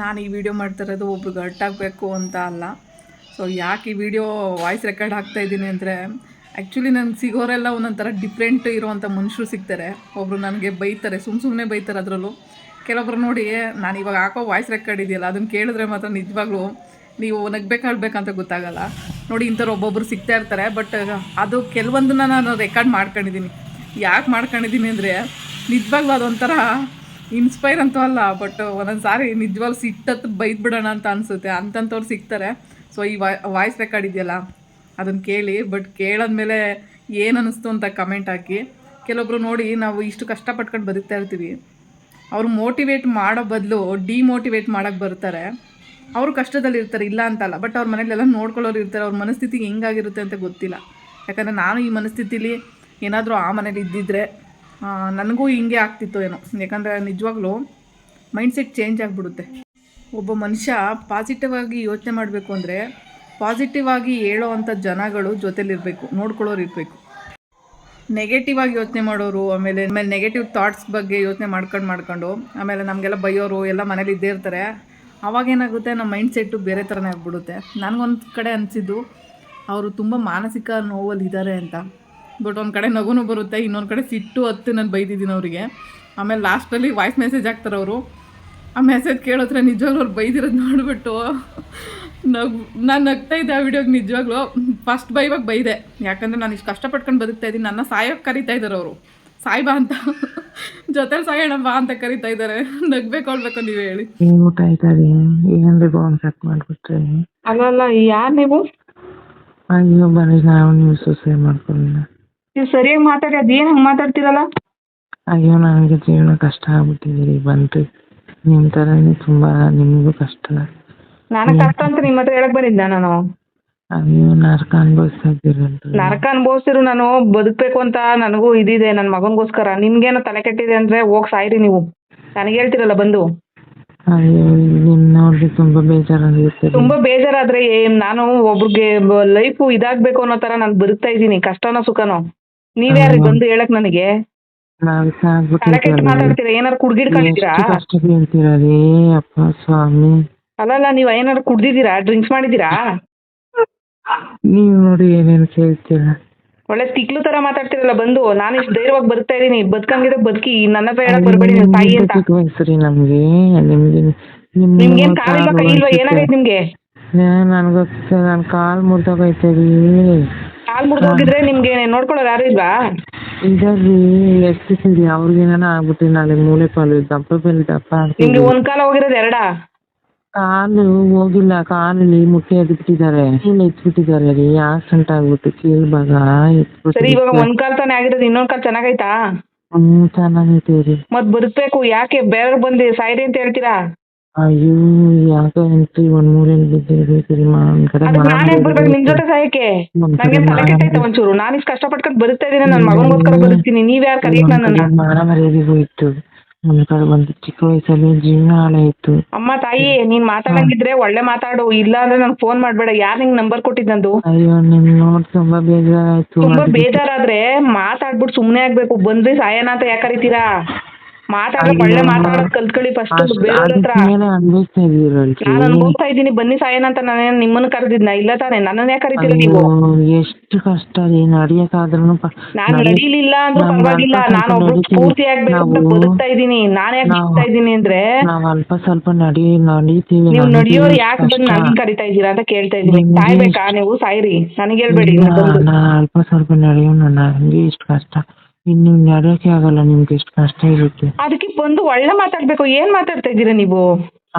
ನಾನು ಈ ವಿಡಿಯೋ ಮಾಡ್ತಿರೋದು ಒಬ್ರು ಆಗಬೇಕು ಅಂತ ಅಲ್ಲ. ಸೊ ಯಾಕೆ ಈ ವಿಡಿಯೋ ವಾಯ್ಸ್ ರೆಕಾರ್ಡ್ ಆಗ್ತಾ ಇದ್ದೀನಿ ಅಂದರೆ ಆ್ಯಕ್ಚುಲಿ ನನಗೆ ಸಿಗೋರೆಲ್ಲ ಒಂದೊಂಥರ ಡಿಫ್ರೆಂಟ್ ಇರುವಂಥ ಮನುಷ್ಯರು ಸಿಗ್ತಾರೆ. ಒಬ್ಬರು ನನಗೆ ಬೈತಾರೆ ಸುಮ್ಮ ಸುಮ್ಮನೆ ಬೈತಾರೆ ಅದರಲ್ಲೂ. ಕೆಲವೊಬ್ರು ನೋಡಿ, ನಾನು ಇವಾಗ ಹಾಕೋ ವಾಯ್ಸ್ ರೆಕಾರ್ಡ್ ಇದೆಯಲ್ಲ ಅದನ್ನು ಕೇಳಿದ್ರೆ ಮಾತ್ರ ನಿಜವಾಗ್ಲೂ ನೀವು ನಗ್ಬೇಕು ಅಳ್ಬೇಕಂತ ಗೊತ್ತಾಗಲ್ಲ. ನೋಡಿ, ಇಂಥವ್ರು ಒಬ್ಬೊಬ್ಬರು ಸಿಗ್ತಾ ಇರ್ತಾರೆ ಬಟ್ ಅದು ಕೆಲವೊಂದನ್ನ ನಾನು ರೆಕಾರ್ಡ್ ಮಾಡ್ಕೊಂಡಿದ್ದೀನಿ. ಯಾಕೆ ಮಾಡ್ಕೊಂಡಿದ್ದೀನಿ ಅಂದರೆ, ನಿಜವಾಗ್ಲೂ ಅದೊಂಥರ ಇನ್ಸ್ಪೈರ್ ಅಂತೂ ಅಲ್ಲ, ಬಟ್ ಒಂದೊಂದು ಸಾರಿ ನಿಜವಾಗ್ಲೂ ಸಿಟ್ಟತ್ತು ಬೈದು ಬಿಡೋಣ ಅಂತ ಅನಿಸುತ್ತೆ. ಅಂತಂಥವ್ರು ಸಿಗ್ತಾರೆ. ಸೊ ಈ ವಾಯ್ಸ್ ರೆಕಾರ್ಡ್ ಇದೆಯಲ್ಲ ಅದನ್ನು ಕೇಳಿ, ಬಟ್ ಕೇಳಾದ್ಮೇಲೆ ಏನು ಅನ್ನಿಸ್ತು ಅಂತ ಕಮೆಂಟ್ ಹಾಕಿ. ಕೆಲವೊಬ್ರು ನೋಡಿ, ನಾವು ಇಷ್ಟು ಕಷ್ಟಪಟ್ಕೊಂಡು ಬದುಕ್ತಾ ಇರ್ತೀವಿ. ಅವರು ಮೋಟಿವೇಟ್ ಮಾಡೋ ಬದಲು ಡಿಮೋಟಿವೇಟ್ ಮಾಡೋಕ್ಕೆ ಬರ್ತಾರೆ. ಅವರು ಕಷ್ಟದಲ್ಲಿ ಇರ್ತಾರೆ, ಇಲ್ಲ ಅಂತಲ್ಲ ಬಟ್ ಅವ್ರ ಮನೇಲೆಲ್ಲ ನೋಡ್ಕೊಳ್ಳೋರು ಇರ್ತಾರೆ, ಅವ್ರ ಮನಸ್ಥಿತಿ ಹೆಂಗಾಗಿರುತ್ತೆ ಅಂತ ಗೊತ್ತಿಲ್ಲ. ಯಾಕಂದರೆ ನಾನು ಈ ಮನಸ್ಥಿತಿಲಿ ಏನಾದರೂ ಆ ಮನೇಲಿ ಇದ್ದಿದ್ರೆ ನನಗೂ ಹಿಂಗೆ ಆಗ್ತಿತ್ತು ಏನೋ. ಯಾಕಂದರೆ ನಿಜವಾಗ್ಲೂ ಮೈಂಡ್ಸೆಟ್ ಚೇಂಜ್ ಆಗಿಬಿಡುತ್ತೆ. ಒಬ್ಬ ಮನುಷ್ಯ ಪಾಸಿಟಿವ್ ಆಗಿ ಯೋಚನೆ ಮಾಡಬೇಕು ಅಂದರೆ ಪಾಸಿಟಿವ್ ಆಗಿ ಹೇಳೋ ಅಂಥ ಜನಗಳು ಜೊತೆಲಿರಬೇಕು, ನೋಡ್ಕೊಳ್ಳೋರು ಇರಬೇಕು. ನೆಗೆಟಿವ್ ಆಗಿ ಯೋಚನೆ ಮಾಡೋರು, ಆಮೇಲೆ ಆಮೇಲೆ ನೆಗೆಟಿವ್ ಥಾಟ್ಸ್ ಬಗ್ಗೆ ಯೋಚನೆ ಮಾಡ್ಕೊಂಡು ಮಾಡ್ಕೊಂಡು, ಆಮೇಲೆ ನಮಗೆಲ್ಲ ಬೈಯೋರು, ಎಲ್ಲ ಮನೇಲಿ ಇದ್ದೇ ಇರ್ತಾರೆ. ಆವಾಗೇನಾಗುತ್ತೆ ನಮ್ಮ ಮೈಂಡ್ ಸೆಟ್ಟು ಬೇರೆ ಥರನೇ ಆಗಿಬಿಡುತ್ತೆ. ನನಗೊಂದು ಕಡೆ ಅನಿಸಿದ್ದು, ಅವರು ತುಂಬ ಮಾನಸಿಕ ನೋವಲ್ಲಿ ಇದ್ದಾರೆ ಅಂತ. ಬಟ್ ಒಂದು ಕಡೆ ನಗುನು ಬರುತ್ತೆ ಇನ್ನೊಂದು ಕಡೆ ಸಿಟ್ಟು ಹತ್ತು ನಾನು ಬೈದಿದ್ದೀನಿ ಅವರಿಗೆ. ಆಮೇಲೆ ಲಾಸ್ಟಲ್ಲಿ ವಾಯ್ಸ್ ಮೆಸೇಜ್ ಹಾಕ್ತಾರೆ ಅವರು. ಆ ಮೆಸೇಜ್ ಕೇಳಿದ್ರೆ ನಿಜವಾಗ್ಲೂ ಅವ್ರು ಬೈದಿರೋದು ನೋಡಿಬಿಟ್ಟು ನಗು ನಾನು ನಗ್ತಾ ಇದ್ದೆ ಆ ವಿಡಿಯೋಗೆ ನಿಜವಾಗ್ಲೂ. ಫಸ್ಟ್ ಬೈವಾಗ ಬೈದೆ. ಯಾಕಂದರೆ ನಾನು ಇಷ್ಟು ಕಷ್ಟಪಟ್ಕೊಂಡು ಬದುಕ್ತಾ ಇದ್ದೀನಿ. ನನ್ನ ಸಾಯೋಕ್ಕೆ ಕರಿತಾ ಇದ್ದಾರೆ ಅವರು. ಸಾಯ್ಬಾ ಅಂತ. ಜೊತೆಲಿ ಸಾಯೋಣ ಬಾ ಅಂತ ಕರಿತಾ ಇದ್ದಾರೆ ನಗ್ಬೇಕು ಅಳ್ಬೇಕು ನೀವು ಹೇಳಿ. ಏನ್ ಊಟ ಆಯ್ತದೆ ಏನ್ರಿ ಬಾಂಬ್ ಕಟ್ ಮಾಡ್ಬಿಟ್ರೆ? ಅಲ್ಲ ಯಾರು ನೀವು? ಅಯ್ಯೋ ಬರೀ ನಾವು ನೀವು ಸೊಸೆ ಮಾಡ್ಕೊಳ್ಳ ನೀವು ಸರಿಯಾಗಿ ಮಾತಾಡಿ ಅದೇನು ಹಂಗೆ ಮಾತಾಡ್ತೀರಲ್ಲ? ಅಯ್ಯೋ ನನಗೆ ಜೀವನ ಕಷ್ಟ ಆಗ್ಬಿಟ್ಟಿದೆ ರೀ. ಬಂತು. ನಿಮ್ಮ ಥರನೇ ತುಂಬಾ ನಿಮಗೂ ಕಷ್ಟ. ನಾನು ಕಷ್ಟ ಅಂತ ನಿಮ್ಮ ಹತ್ರ ಹೇಳಕ್ ಬಂದಿದ್ದ ನಾನು? ಅಯ್ಯೋ ನರಕ ಅನುಭವಿಸ್ತಾ ನರಕ ಅನುಭವಿಸಿರು ನಾನು ಬದುಕಬೇಕು ಅಂತ ನನಗೂ ಇದಿದೆ ನನ್ನ ಮಗನಿಗೋಸ್ಕರ. ನಿಮ್ಗೇನೋ ತಲೆ ಕೆಟ್ಟಿದೆ ಅಂದ್ರೆ ಹೋಗ್ ಸಾಯ್ರಿ ನೀವು. ನನಗೆ ಹೇಳ್ತಿರಲ್ಲ ಬಂದು. ಅಯ್ಯೋ ನಿಮ್ ನೋಡ್ರಿ ತುಂಬಾ ಬೇಜಾರಾಗುತ್ತೆ ತುಂಬಾ ಬೇಜಾರಾದ್ರೆ ಏನ್? ನಾನು ಒಬ್ರಿಗೆ ಲೈಫ್ ಇದಾಗ್ಬೇಕು ಅನ್ನೋ ತರ ನಾನು ಬದುಕ್ತಾ ಇದ್ದೀನಿ. ಕಷ್ಟನೋ ಸುಖನೋ? ನೀವ್ಯಾರು ಬಂದು ಹೇಳಕ್ ನನಗೆ? ನಾವ್ ತಲೆ ಕೆಟ್ಟು ಸಾಗ್ಬಿಟ್ಟಿದ್ದೀವಿ ಮಾತಾಡ್ತೀರಾ? ಏನಾರು ಕುಡ್ಗಿಡ್ಕೊಂಡಿದ್ದೀರಾ ಎಷ್ಟು ಕಷ್ಟ ರೀ ಅಪ್ಪ ಸ್ವಾಮಿ. ಅಲ್ಲಲ್ಲ ನೀವ್ ಏನಾರು ಕುಡ್ದಿದ್ದೀರಾ? ಡ್ರಿಂಕ್ಸ್ ಮಾಡಿದ್ದೀರಾ? ನೀವ್ ನೋಡಿ ಏನೇನ್ ಕೇಳ್ತೀರಾ. ಒಳ್ಳೆ ತಿಕ್ಲು ತರ ಮಾತಾಡ್ತಿರಲ್ಲ ಬಂದು. ನಾನು ಇಷ್ಟು ಧೈರ್ಯವಾಗಿ ಬರ್ತಾ ಇದೀನಿ ಬದುಕಂಗಿದ್ರೆ ಬದುಕಿ ನನ್ನ ಹತ್ರ ಹೇಳಕ್ ಬರ್ಬೇಡಿ ನೀವು ತಾಯಿ ಅಂತ. ಚಿಕ್ಕ ನಮ್ಗೆ. ನಿಮ್ಗೆ ನಿಮ್ಗೆ ನಿಮ್ಗೇನ್ ಕಾಲಿಲ್ವಾ ಕೈ ಇಲ್ವಾ ಏನಾಗೈತೆ ನಿಮ್ಗೆ? ನನ್ಗೊತ್ತ ನನ್ ಕಾಲ್ ಮುರ್ದೋಗೈತೆ ರೀ. ಕಾಲ್ ಮುರ್ದು ಹೋಗಿದ್ರೆ ನಿಮ್ಗೆ ನೋಡ್ಕೊಳ್ಳೋರು ಯಾರು ಇಲ್ವಾ? ಎಕ್ಸಸೈಸ್ ನಾಳೆ ಮೂಳೆ ಪಾಲು ದಪ್ಪ ಬೆಲ್ ದಪ್ಪ ನಿಮ್ಗೆ ಆಗ್ತಿದೆ ಒಂದ್ ಕಾಲ ಹೋಗಿರೋದು ಎರಡಾ? ಕಾಲು ಹೋಗಿಲ್ಲ ಕಾಲಲ್ಲಿ ಮುಟ್ಟಿ ಎದ್ಬಿಟ್ಟಿದ್ದಾರೆ. ಕೀಲ್ ಎತ್ಬಿಟ್ಟಿದ್ದಾರೆ ರೀ ಆಕ್ಸಿಡೆಂಟ್ ಆಗ್ಬಿಟ್ಟು ಕೀಲ್ ಭಾಗ ಸರಿ ಇವಾಗ ಎತ್ಬಿಟ್ಟು ಒಂದ್ ಕಾಲ್ ತಾನೇ ಆಗಿರೋದು ಇನ್ನೊಂದ್ ಕಾಲ್ ಚೆನ್ನಾಗೈತಾ? ಹ್ಮ್ ಚೆನ್ನಾಗೈತೆ ರೀ. ಮತ್ ಬದುಕ್ಬೇಕು ಯಾಕೆ ಬೇರೆ ಬಂದು ಸಾಯ್ರಿ ಅಂತ ಹೇಳ್ತೀರಾ? ಅಯ್ಯೋ ಯಾಕೆ ಎಂಟ್ರಿ ಒಂದ್ ಮಾ ಕಡೆ ನಾನೇ ಬರ್ಬೇಕು ನಿಮ್ ಜೊತೆ ಸಾಯಕ್ಕೆ ನನಗೆ ತಲೆ ಕೆಟ್ಟೈತೆ ಒಂಚೂರು ನಾನು ಇಷ್ಟು ಕಷ್ಟಪಟ್ಕೊಂಡು ಬದುಕ್ತಾ ಇದೀನಿ ನನ್ನ ಮಗನಿಗೋಸ್ಕರ ಬದುಕ್ತೀನಿ ನೀವ್ ಯಾರು ಕರಿಯಕ್ ನನ್ನ ಮಾನ ಮರ್ಯಾದೆಗೂ ಇತ್ತು ಒಂದ್ ಕಡೆ ಒಂದು ಚಿಕ್ಕ ವಯಸ್ಸಲ್ಲಿ ಜೀವನ ಹಾಳಾಯ್ತು ಅಮ್ಮ ತಾಯಿ ನೀನ್ ಮಾತಾಡಂಗಿದ್ರೆ ಒಳ್ಳೆ ಮಾತಾಡು ಇಲ್ಲ ಅಂದ್ರೆ ನನ್ ಫೋನ್ ಮಾಡ್ಬೇಡ ಯಾರ್ ನಿಂಗ್ ನಂಬರ್ ಕೊಟ್ಟಿದ್ದಂದು ಅಯ್ಯೋ ನಿಮ್ ನೋಡ್ ತುಂಬಾ ಬೇಜಾರಾಯ್ತು ತುಂಬಾ ಬೇಜಾರಾದ್ರೆ ಮಾತಾಡ್ಬಿಟ್ಟು ಸುಮ್ನೆ ಆಗ್ಬೇಕು ಬಂದ್ರಿ ಸಾಯನ ಅಂತ ಯಾಕೆ ಕರಿತೀರಾ ಮಾತಾಡಕ್ ಒಳ್ಳೆ ಮಾತಾಡೋದ್ ಕಲ್ತ್ಕೊಳ್ಳಿ ಫಸ್ಟ್ ಬೇರೆಯವ್ರ ಹತ್ರ. ನಾನು ಅನ್ಭವಿಸ್ತಾ ಇದ್ದೀನಿ. ಬನ್ನಿ ಸಾಯನ ಅಂತ ನಾನು ನಿಮ್ಮನ್ನ ಕರೆದಿದ್ನ? ಇಲ್ಲ ತಾನೆ? ನನ್ನನ್ನ ಯಾಕೆ ಕರಿತೀರ ನೀವು? ಎಷ್ಟು ಕಷ್ಟ ರೀ. ನಡಿಯಕ್ಕಾದ್ರೂ ನಾನ್ ನಡೀಲಿಲ್ಲ ಅಂದ್ರೂ ಪರವಾಗಿಲ್ಲ. ನಾನು ಒಬ್ರು ನಡೀತೀವಿ. ಸ್ಫೂರ್ತಿ ಆಗ್ಬೇಕು ಅಂತ ಬದುಕ್ತಾ ಇದೀನಿ ನಾನ್ ಯಾಕೆ ಬದುಕ್ತಾ ಇದ್ದೀನಿ ಅಂದ್ರೆ ನಾವ್ ಅಲ್ಪ ಸ್ವಲ್ಪ ನಡಿ ನಡೀತೀವಿ ನೀವು ನಡಿಯೋರು ಯಾಕೆ ಬಂದು. ನನಗೆ ಕರಿತಾ ಇದೀರಾ ಅಂತ ಕೇಳ್ತಾ ಇದೀನಿ ಸಾಯ್ಬೇಕಾ ನೀವು? ಸಾಯ್ರಿ. ನನಗೆ ಹೇಳ್ಬೇಡಿ ನಾನ್ ಅಲ್ಪ ಸ್ವಲ್ಪ ನಡೆಯೋಣ ನಂಗೆ ಇಷ್ಟು ಕಷ್ಟ. ಇನ್ನು ನೀವು ಆಗಲ್ಲ ನಿಮ್ಗೆ ಎಷ್ಟು ಕಷ್ಟ ಇರುತ್ತೆ. ಅದಕ್ಕೆ ಬಂದು ಒಳ್ಳೆ ಮಾತಾಡ್ಬೇಕು ಏನ್ ಮಾತಾಡ್ತಾ ಇದ್ದೀರಾ ನೀವು?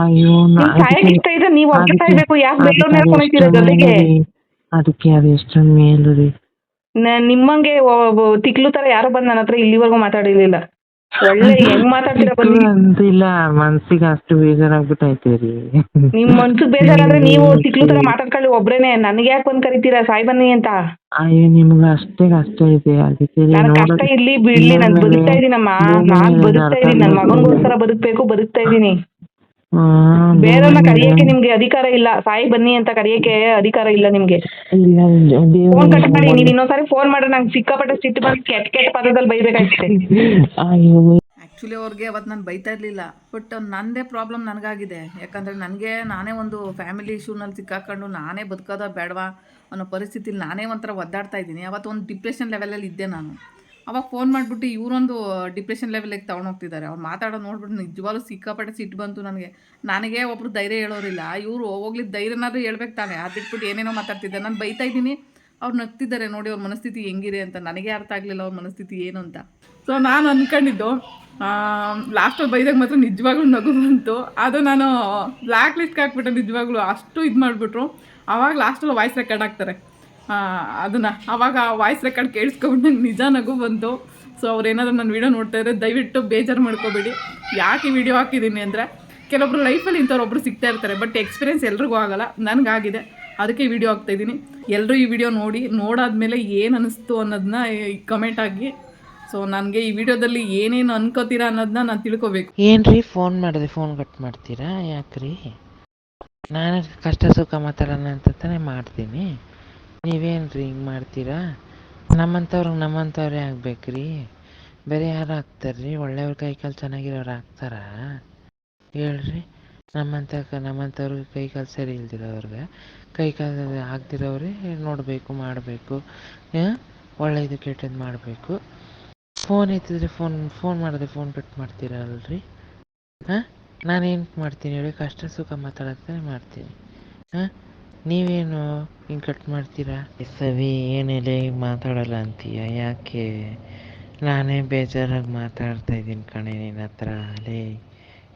ಅಯ್ಯೋ ಸಾಯಕ್ ಇಷ್ಟ ಇದೆ ನೀವು ಸಾಯ್ಬೇಕು ಯಾಕೆ ಅದಕ್ಕೆ ಬೇರೆಯವ್ರನ್ನ ಅದು ಹೇಳ್ಕೊಂಡಿದ್ದೀರಾ. ಅದಕ್ಕೆ ಎಷ್ಟೊಂದು ಮೇಲು ರೀ ನಿಮ್ಮಂಗೆ ತಿಕ್ಲು ತರ ಯಾರು ಬಂದ್ ನನ್ನ ಹತ್ರ ಇಲ್ಲಿವರೆಗೂ ಮಾತಾಡಿರ್ಲಿಲ್ಲ. ಒಳ್ಳೆ ಹೆಂಗ್ ಮಾತಾಡ್ತೀರಾ ಬಂದು ಅಂತಿಲ್ಲ ಮನ್ಸಿಗೆ ಅಷ್ಟು ಬೇಜಾರಾಗ್ಬಿಟ್ಟೈತೆ ರೀ. ನಿಮ್ ಮನ್ಸಿಗೆ ಬೇಜಾರಾದ್ರೆ ನೀವು ತಿಕ್ಲು ತರ ಮಾತಾಡ್ಕೊಳ್ಳಿ ಒಬ್ರೇನೆ ನನಗೆ ಯಾಕೆ ಬಂದ್ ಕರಿತೀರಾ ಸಾಯಿ ಬನ್ನಿ ಅಂತ. ಅಯ್ಯೋ ನಿಮ್ಗೆ ಅಷ್ಟೇ ಕಷ್ಟ ಇದೆ ಅದಕ್ಕೆ ರೀ ನನ್ ಕಷ್ಟ ನೋಡೋದು- ಇರ್ಲಿ ಬಿಡ್ಲಿ ನಾನ್ ಬದುಕ್ತಾ ಇದೀನಮ್ಮ. ನಾನ್ ಬದುಕ್ತಾ ಇದೀನಿ ನನ್ ಮಗನ್ಗೋಸ್ಕರ ಬದುಕ್ಬೇಕು ಬದುಕ್ತಾ ಇದೀನಿ. ಬೇರೆಯವ್ರನ್ನ ಕರಿಯಕ್ಕೆ ನಿಮ್ಗೆ ಅಧಿಕಾರ ಇಲ್ಲ. ಸಾಯಿ ಬನ್ನಿ ಅಂತ ಕರಿಯಕ್ಕೆ ಅಧಿಕಾರ ಇಲ್ಲ ನಿಮ್ಗೆ. ಫೋನ್ ಕಟ್ ಮಾಡಿ ನೀವ್ ಇನ್ನೊಂದ್ಸಾರಿ ಫೋನ್ ಮಾಡ್ರೆ ನಂಗೆ ಸಿಕ್ಕಾಪಟ್ಟೆ ಸಿಟ್ಟು ಬಂದು ಕೆಟ್ಟ ಕೆಟ್ಟ ಪದದಲ್ಲಿ ಬೈಬೇಕಾಗ್ತದೆ ಆಕ್ಚುಲಿ ಆ್ಯಕ್ಚುಲಿ ಅವ್ರಿಗೆ ಅವತ್ತು ನಾನು ಬೈತಾ ಇರಲಿಲ್ಲ. ಬಟ್ ನಂದೇ ಪ್ರಾಬ್ಲಮ್ ನನಗಾಗಿದೆ. ಯಾಕಂದ್ರೆ ನನಗೆ ನಾನೇ ಒಂದು ಫ್ಯಾಮಿಲಿ ಇಶ್ಯೂನಲ್ಲಿ ಸಿಕ್ಕಾಕೊಂಡು ನಾನೇ ಬದುಕೋದ ಬೇಡವಾ ಅನ್ನೋ ಪರಿಸ್ಥಿತಿಲಿ ನಾನೇ ಒಂಥರ ಒದ್ದಾಡ್ತಾ ಇದ್ದೀನಿ. ಅವತ್ತು ಒಂದು ಡಿಪ್ರೆಷನ್ ಲೆವೆಲಲ್ಲಿ ಇದ್ದೆ ನಾನು. ಅವಾಗ ಫೋನ್ ಮಾಡಿಬಿಟ್ಟು ಇವರೊಂದು ಡಿಪ್ರೆಷನ್ ಲೆವೆಲಿಗೆ ತೊಗೊಂಡೋಗ್ತಿದ್ದಾರೆ ಅವ್ರು ಮಾತಾಡೋದು ನೋಡ್ಬಿಟ್ಟು ನಿಜವಾಗ್ಲೂ ಸಿಕ್ಕಾಪಟ್ಟೆ ಸಿಟ್ಟು ಬಂತು ನನಗೆ. ನನಗೆ ಒಬ್ರು ಧೈರ್ಯ ಹೇಳೋರಿಲ್ಲ. ಇವರು ಹೋಗ್ಲಿ ಧೈರ್ಯನಾದ್ರೂ ಹೇಳ್ಬೇಕು ತಾನೆ. ಅದು ಬಿಟ್ಬಿಟ್ಟು ಏನೇನೋ ಮಾತಾಡ್ತಿದ್ದೆ ನಾನು ಬೈತಾ ಇದ್ದೀನಿ. ಅವ್ರು ನಗ್ತಿದ್ದಾರೆ ನೋಡಿ ಅವ್ರ ಮನಸ್ಥಿತಿ ಹೆಂಗಿದೆ ಅಂತ. ನನಗೆ ಅರ್ಥ ಆಗಲಿಲ್ಲ ಅವ್ರ ಮನಸ್ಥಿತಿ ಏನು ಅಂತ. ಸೊ ನಾನು ಅಂದ್ಕೊಂಡಿದ್ದು ಲಾಸ್ಟಲ್ಲಿ ಬೈದಾಗ ಮಾತ್ರ ನಿಜವಾಗ್ಲೂ ನಗು ಬಂತು. ಅದು ನಾನು ಬ್ಲ್ಯಾಕ್ ಲಿಸ್ಟ್ಗೆ ಹಾಕ್ಬಿಟ್ಟೆ ನಿಜವಾಗ್ಲೂ. ಅಷ್ಟು ಇದು ಮಾಡಿಬಿಟ್ರು. ಆವಾಗ ಲಾಸ್ಟಲ್ಲಿ ವಾಯ್ಸ್ ರೆಕಾರ್ಡ್ ಹಾಕ್ತಾರೆ. ಅದನ್ನು ಆವಾಗ ವಾಯ್ಸ್ ರೆಕಾರ್ಡ್ ಕೇಳಿಸ್ಕೊಂಡು ನಂಗೆ ನಿಜ ನಗು ಬಂತು. ಸೊ ಅವ್ರು ಏನಾದ್ರು ನನ್ನ ವೀಡಿಯೋ ನೋಡ್ತಾ ಇದ್ರೆ ದಯವಿಟ್ಟು ಬೇಜಾರು ಮಾಡ್ಕೋಬೇಡಿ. ಯಾಕೆ ಈ ವಿಡಿಯೋ ಹಾಕಿದ್ದೀನಿ ಅಂದರೆ ಕೆಲವೊಬ್ರು ಲೈಫಲ್ಲಿ ಇಂಥವ್ರು ಒಬ್ರು ಸಿಗ್ತಾ ಇರ್ತಾರೆ ಬಟ್ ಎಕ್ಸ್ಪೀರಿಯನ್ಸ್ ಎಲ್ರಿಗೂ ಆಗಲ್ಲ. ನನಗಾಗಿದೆ. ಅದಕ್ಕೆ ವಿಡಿಯೋ ಹಾಕ್ತಾ ಇದ್ದೀನಿ. ಎಲ್ಲರೂ ಈ ವಿಡಿಯೋ ನೋಡಿ, ನೋಡಾದ್ಮೇಲೆ ಏನು ಅನ್ನಿಸ್ತು ಅನ್ನೋದನ್ನ ಕಮೆಂಟ್ ಆಗಿ ಸೊ ನನಗೆ ಈ ವಿಡಿಯೋದಲ್ಲಿ ಏನೇನು ಅನ್ಕೋತೀರಾ ಅನ್ನೋದನ್ನ ನಾನು ತಿಳ್ಕೊಬೇಕು. ಏನ್ರಿ ಫೋನ್ ಮಾಡಿದೆ ಫೋನ್ ಕಟ್ ಮಾಡ್ತೀರಾ? ಯಾಕ್ರಿ? ನಾನು ಕಷ್ಟ ಸುಖ ಮಾತಾಡೋಣ ಅಂತ ತಾನೇ ಮಾಡ್ತೀನಿ. ನೀವೇನ್ರಿ ಹಿಂಗೆ ಮಾಡ್ತೀರಾ? ನಮ್ಮಂಥವ್ರಿಗೆ ನಮ್ಮಂಥವ್ರೇ ಆಗ್ಬೇಕ್ರಿ. ಬೇರೆ ಯಾರು ಆಗ್ತಾರ್ರಿ? ಒಳ್ಳೆಯವ್ರ ಕೈ ಕಾಲು ಚೆನ್ನಾಗಿರೋರು ಆಗ್ತಾರಾ? ಹೇಳ್ರಿ. ನಮ್ಮಂಥ ನಮ್ಮಂಥವ್ರಿಗೆ ಕೈ ಕಾಲು ಸರಿ ಇಲ್ದಿರೋರ್ಗೆ ಕೈ ಕಾಲು ಆಗ್ದಿರೋರೇ ನೋಡಬೇಕು, ಮಾಡಬೇಕು ಒಳ್ಳೇದು ಕೆಟ್ಟದ್ದು ಮಾಡಬೇಕು. ಫೋನ್ ಎತ್ತಿದ್ರೆ ಫೋನ್ ಫೋನ್ ಮಾಡಿದ್ರೆ ಫೋನ್ ಕಟ್ ಮಾಡ್ತೀರಲ್ರಿ? ಹಾಂ? ನಾನೇನು ಮಾಡ್ತೀನಿ ಹೇಳಿ? ಕಷ್ಟ ಸುಖ ಮಾತಾಡೋದೇ ಮಾಡ್ತೀನಿ. ಹಾಂ? ನೀವೇನು ಹಿಂಗೆ ಕಟ್ ಮಾಡ್ತೀರಾ? ಸವಿ ಏನಿಲ್ಲ, ಈಗ ಮಾತಾಡಲ್ಲ ಅಂತೀಯ? ಯಾಕೆ? ನಾನೇ ಬೇಜಾರಾಗಿ ಮಾತಾಡ್ತಾ ಇದ್ದೀನಿ ಕಣೆ ನಿನ್ನ ಹತ್ರ, ಲೇ.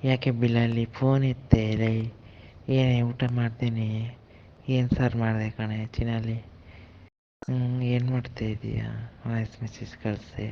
ಯಾಕೆ ಬಿಲ್ಲಲ್ಲಿ ಫೋನ್ ಇತ್ತೆ, ಲೇ? ಏನೇ ಊಟ ಮಾಡ್ತೀನಿ? ಏನು ಸರ್ ಮಾಡಿದೆ ಕಣೆ ಚಿನಲ್ಲಿ ಹ್ಞೂ ಏನು ಮಾಡ್ತಾ ಇದೀಯಾ? Voice message ಕಳಿಸೆ.